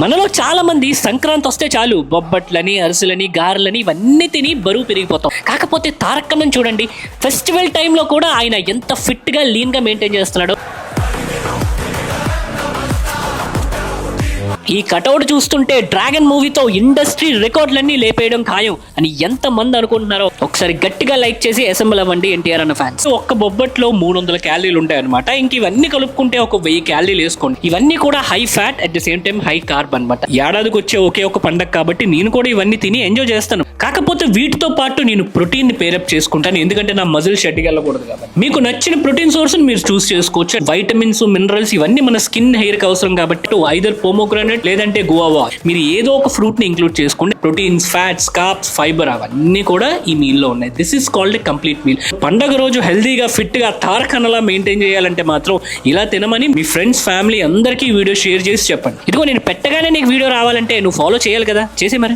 మనలో చాలా మంది సంక్రాంతి వస్తే చాలు. బొబ్బట్లని అరిసెలని గారెలని ఇవన్నీ తిని బరువు పెరిగిపోతాం. కాకపోతే తారకన్నం చూడండి ఫెస్టివల్ టైంలో కూడా ఆయన ఎంత ఫిట్గా లీన్గా మెయింటైన్ చేస్తున్నాడో. ఈ కటౌట్ చూస్తుంటే డ్రాగన్ మూవీతో ఇండస్ట్రీ రికార్డులన్నీ లేపేయడం ఖాయం అని ఎంత మంది అనుకుంటున్నారో ఒకసారి గట్టిగా లైక్ చేసి అసెంబ్ల్ అవ్వండి ఎన్టీఆర్ అన్న ఫ్యాన్స్. ఒక్క బొబ్బట్లో మూడు వందల క్యాలరీలు ఉంటాయి అనమాట ఇంక ఇవన్నీ కలుపుకుంటే ఒక వెయ్యి క్యాలరీలు వేసుకోండి. ఇవన్నీ కూడా high fat at the same time high carb అనమాట ఏడాదికి వచ్చే ఒకే ఒక పండగ కాబట్టి నేను కూడా ఇవన్నీ తిని ఎంజాయ్ చేస్తాను. కాకపోతే వీటితో పాటు నేను ప్రోటీన్ పేరప్ చేసుకుంటాను. ఎందుకంటే నా మజిల్ షెడ్ వెళ్ళకూడదు కాబట్టి. మీకు నచ్చిన ప్రోటీన్ సోర్స్ మీరు చూస్ చేసుకోవచ్చు. వైటమిన్స్ మినరల్స్ ఇవన్నీ మన స్కిన్ హెయిర్కి అవసరం కాబట్టి. ఐదర్ పోమోగ్రానైట్ లేదంటే గువావా మీరు ఏదో ఒక ఫ్రూట్ని ఇంక్లూడ్ చేసుకోండి ప్రోటీన్స్ ఫ్యాట్స్ కార్బ్స్ ఫైబర్ అవన్నీ కూడా ఈ మీల్లో ఉన్నాయి this is called complete meal పండగ రోజు హెల్దీగా ఫిట్గా తారకనలా మెయింటైన్ చేయాలంటే మాత్రం ఇలా తినమని మీ ఫ్రెండ్స్ ఫ్యామిలీ అందరికీ వీడియో షేర్ చేసి చెప్పండి. ఇదిగో నేను పెట్టగానే నీకు వీడియో రావాలంటే నువ్వు ఫాలో చేయాలి కదా. చేసే మరి.